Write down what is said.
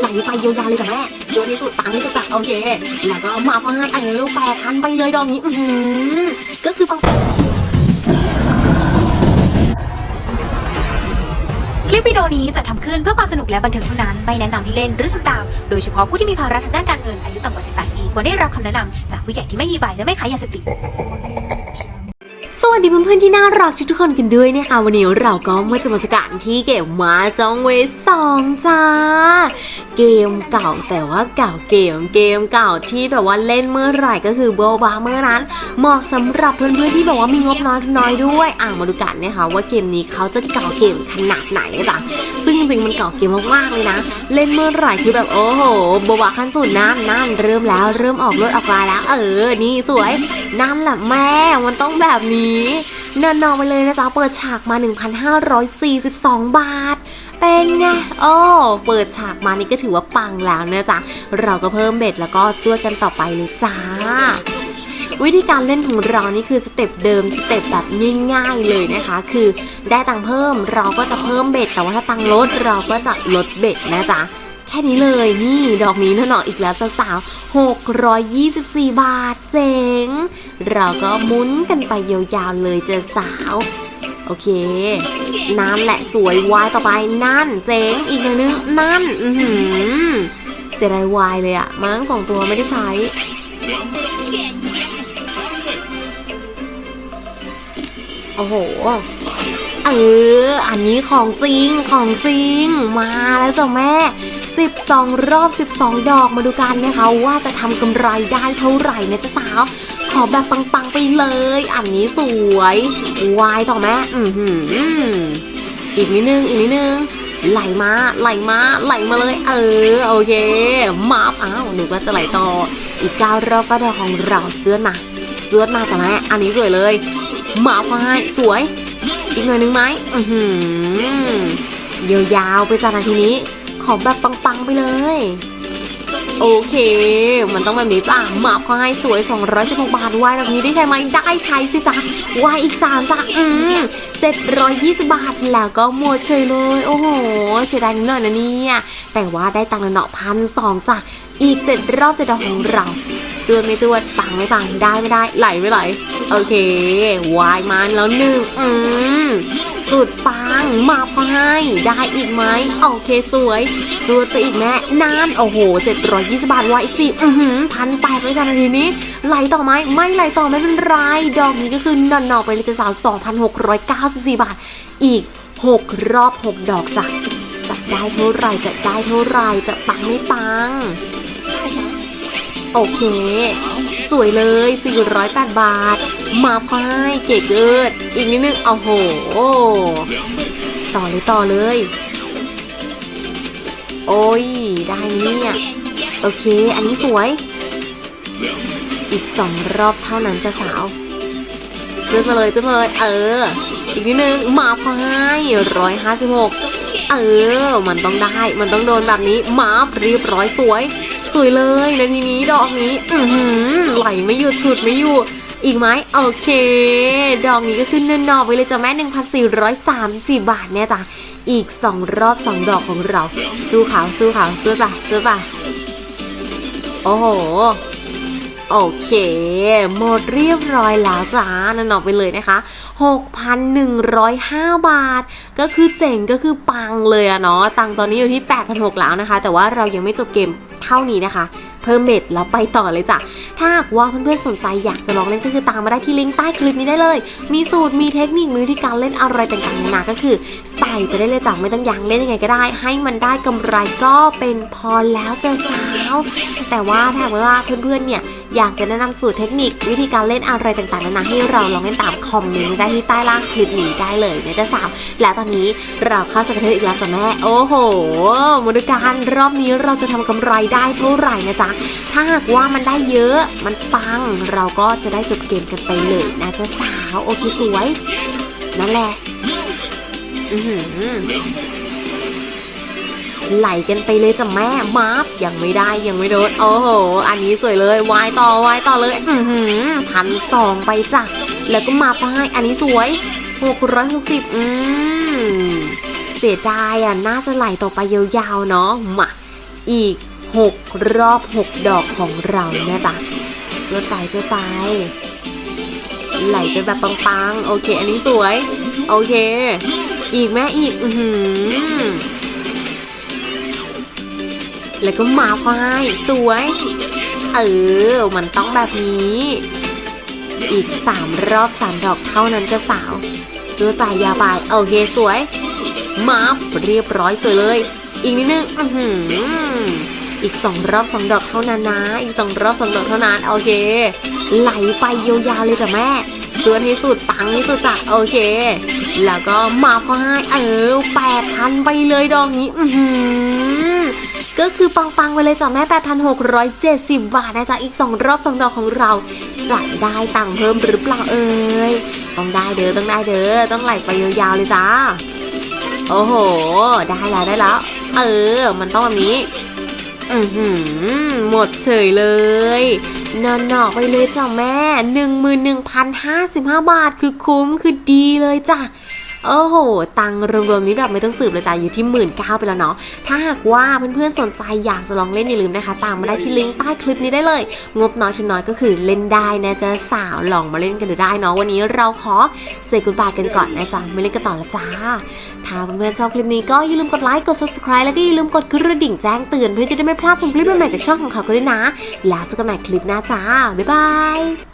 ไหลไปยาวๆเลยจ้ะแม่เยอะที่สุดปังที่สุดจ้ะโอเค แล้วก็มาฟังให้เออแปดพันไปเลยดอกนี้อือหือก็คือปังคลิปวิดีโอนี้จะทำขึ้นเพื่อความสนุกและบันเทิงเท่านั้น ไม่แนะนำให้เล่นหรือทำตาม โดยเฉพาะผู้ที่มีภาระทางด้านการเงินอายุต่ำกว่า 18 ปีควรได้รับคำแนะนำจากผู้ใหญ่ที่ไม่ยีใบและไม่ขายยาเสพติด สวัสดีเพื่อนๆที่น่ารักทุกๆคนกันด้วยนะคะวันนี้เราก็มาจะมาจัการที่เกมมาจองเวสองจ้า เกมเก่าแต่ว่าเก่าเกมเกมเก่าที่แบบว่าเล่นเมื่อไหร่ก็คือโบบาเมื่อนั้น เหมาะสำหรับเพื่อนๆที่แบบว่ามีงบน้อยน้อยด้วยอ่ามาดูกันนะคะว่าเกมนี้เขาจะเก่าเกมขนาดไหนจ้ะซึ่งจริงๆมันเก่าเกมมากๆเลยนะ เล่นเมื่อไหร่คือแบบโอ้โหโบบาขั้นสุดนั่นนั่นเริ่มแล้วเริ่มออกรถออกลายแล้ว เออนี่สวยนั่นแหละแม่มันต้องแบบนี้เนินๆไปเลยนะจ๊ะเปิดฉากมา 1,542 บาท เป็นไง โอ้ เปิดฉากมานี่ก็ถือว่าปังแล้วนะจ๊ะ เราก็เพิ่มเบ็ดแล้วก็จ้วดกันต่อไปเลยจ้าวิธีการเล่นของเรานี่คือสเต็ปเดิมสเต็ปแบบง่ายๆเลยนะคะ คือได้ตังค์เพิ่มเราก็จะเพิ่มเบ็ดแต่ว่าถ้าตังค์ลดเราก็จะลดเบ็ดนะจ๊ะ แค่นี้เลยนี่ดอกนี้นะเนาะอีกแล้วจะสาว 624 บาทเจ๋ง เราก็มุนกันไปยาวๆเลยเจอสาว โอเคนั่นแหละสวยวายต่อไปนั่นเจ๋งอีกหน่อยนึงนั่น อือหือเสียดายวายเลยอะมั้งสองตัวไม่ได้ใช้โอ้โห เออ อันนี้ของจริง ของจริง มาแล้วจ้ะแม่ 12 รอบ 12 ดอกมาดูกันนะคะ ว่าจะทำกำไรได้เท่าไหร่นะจ๊ะสาว ขอแบบปังๆไปเลย อันนี้สวยวายต่อแม่อือหืออีกนิดนึง อีกนิดนึงไหลมาไหลมาไหลมาเลย เออ โอเคมาอ้าวหนูก็จะไหลต่อ อีกเก้ารอบก็ดอกของเราเจือนมาเจือนมาจ้ะแม่อันนี้สวยเลยมาพายสวย อีกหน่อยนึงไหมอือหือยาวๆไปจ้ะนาทีนี้ ขอแบบปังๆไปเลย โอเค มันต้องแบบนี้จ้ะหมาพายสวย 216 บาทวายแบบนี้ได้ใช่ไหมได้ใช้สิจ้ะวายอีก3จ้ะอืม720 บาทแล้วก็หมดเฉยเลย โอ้โหเสียดายนิดหน่อยนะเนี่ย แต่ว่าได้ตังค์ละเนาะพันสองจ้ะอีก 7 รอบเจ็ดดอกของเราจวดไม่จวดปังไม่ปังได้ไม่ได้ไหลไม่ไหล โอเควายมันแล้วหนึ่งอืม สุดปังมาพายได้อีกไหมโอเคสวยจวดไปอีกแม่นานโอ้โห 720 บาทไว้สิอือหือพันแปดไปจ้ะนทีนี้ไหลต่อไหมไม่ไหลต่อไม่เป็นไร ดอกนี้ก็คือนอนนไปเลยจะสาว 2,694 บาท อีก 6 รอบ 6 ดอกจ้ะจะได้เท่าไหร่จะได้เท่าไหร่จะปังไม่ปัง โอเค สวยเลย 408 บาท มาพายเก๋เกิด อีกนิดนึงโอ้โห ต่อเลยต่อเลย โอ้ย ได้เนี่ย โอเค อันนี้สวย อีกสองรอบเท่านั้นจะสาวเจิ้มาเลยเจิ้มาเลย เออ อีกนิดนึง มาพายร้อยห้าสิบหกเออ มันต้องได้ มันต้องโดนแบบนี้ มาเรียบร้อยสวย สวยเลยและทีนี้ดอกนี้ อืหไหลไม่หยุดฉุดไม่อยู่ อีกไหมโอเค ดอกนี้ก็ขึ้นเนินนอไปเลยจ้ะแม่1,434 บาทเนี่ยจ้ะอีก 2 รอบ 2 ดอกของเรา สู้ขาวสู้ขาวสู้ป่ะสู้ป่ะโอ้โห โอเค หมดเรียบร้อยแล้วจ้านันออกไปเลยนะคะ 6,105 บาท ก็คือเจ๋งก็คือปังเลยอะเนาะตังตอนนี้อยู่ที่8,600แล้วนะคะ แต่ว่าเรายังไม่จบเกมเท่านี้นะคะ เพิ่มเบ็ดแล้วไปต่อเลยจ้ะ ถ้าหากว่าเพื่อนๆสนใจอยากจะลองเล่นก็คือตามมาได้ที่ลิงก์ใต้คลิปนี้ได้เลย มีสูตรมีเทคนิคมีวิธีการเล่นอะไรต่างๆนานาก็คือ ใส่ไปได้เลยจ้ะไม่ต้องยังเล่นยังไงก็ได้ ให้มันได้กำไรก็เป็นพอแล้วเจ้าสาวแต่ว่าถ้าหากว่าเพื่อนๆเนี่ยอยากจะแนะนำสูตรเทคนิควิธีการเล่นอะไรต่างๆนานาให้เราลองเล่นตามคอมเมนต์ได้ที่ใต้ล่างคลิปนี้ได้เลยนะเจ้าสาวและตอนนี้เราเข้าสกเทอร์อีกแล้วจ้ะแม่โอ้โหมาดูกันรอบนี้เราจะทำกำไรได้เท่าไหร่นะจ๊ะถ้าหากว่ามันได้เยอะ มันปัง เราก็จะได้จบเกมกันไปเลยนะเจ้าสาว โอเคสวย นั่นแหละ อือหือไหลกันไปเลยจ้ะแม่มาร์ฟยังไม่ได้ยังไม่โดนโอ้โห อันนี้สวยเลยวายต่อวายต่อเลย อือหือพันสองไปจ้ะ แล้วก็มาป้ายอันนี้สวยหกร้อยหกสิบอืมเสียดายอะ น่าจะไหลต่อไปยาวๆเนาะมาอีก 6 รอบ 6 ดอกของเราเนะจ๊ะเจ้าตายเจ้าตายไหลไปแบบปังๆ โอเค อันนี้สวย โอเค อีกแม่อีก อือหือแล้วก็มาไฟสวย เออ มันต้องแบบนี้ อีกสามรอบสามดอกเท่านั้นจะสาวเจอตายยาไปโอเคสวย มาเรียบร้อยสวยเลย อีกนิดนึง อือหื อีกสองรอบสองดอกเท่านั้นนะ อีกสองรอบสองดอกเท่านั้นโอเค ไหลไปยาวๆเลยจ้ะแม่จวนให้สุดปังให้สุดจ้ะโอเค แล้วก็มาพายเออแปดพันไปเลยดอกนี้ อือหือก็คือปังๆไปเลยจ้ะแม่ 8,670 บาทนะจ๊ะอีก 2 รอบ 2 ดอกของเราจะได้ตังค์เพิ่มหรือเปล่าเอ่ยต้องได้เด้อต้องได้เด้อต้องไหลไปยาวๆเลยจ้า โอ้โห ได้แล้วได้แล้ว เออ มันต้องแบบนี้ อือหือหมดเฉยเลยนอนหนอกไปเลยจ้ะแม่ 11,055 บาทคือคุ้มคือดีเลยจ้ะ โอ้โห ตังรวมๆนี้แบบไม่ต้องสืบเลยจ้ะอยู่ที่หมื่นเก้าไปแล้วเนาะ ถ้าหากว่าเพื่อนๆสนใจอยากจะลองเล่นอย่าลืมนะคะ ตามมาได้ที่ลิงก์ใต้คลิปนี้ได้เลย งบน้อยถึงน้อยก็คือเล่นได้นะจ๊ะสาวลองมาเล่นกันดูได้เนาะวันนี้เราขอเซกุ d บายกันก่อนนะจ๊ะไม่เล่นกันต่อละจ้าถ้าเพื่อนๆชอบคลิปนี้ก็อย่าลืมกดไลค์กด subscribe แล้วก็อย่าลืมกดกระดิ่งแจ้งเตือนเพื่อจะได้ไม่พลาดชมคลิปใหม่ๆจากช่องของเขาก็ด้วยนะ แล้วเจอกันใหม่คลิปหน้าจ้าบ๊ายบาย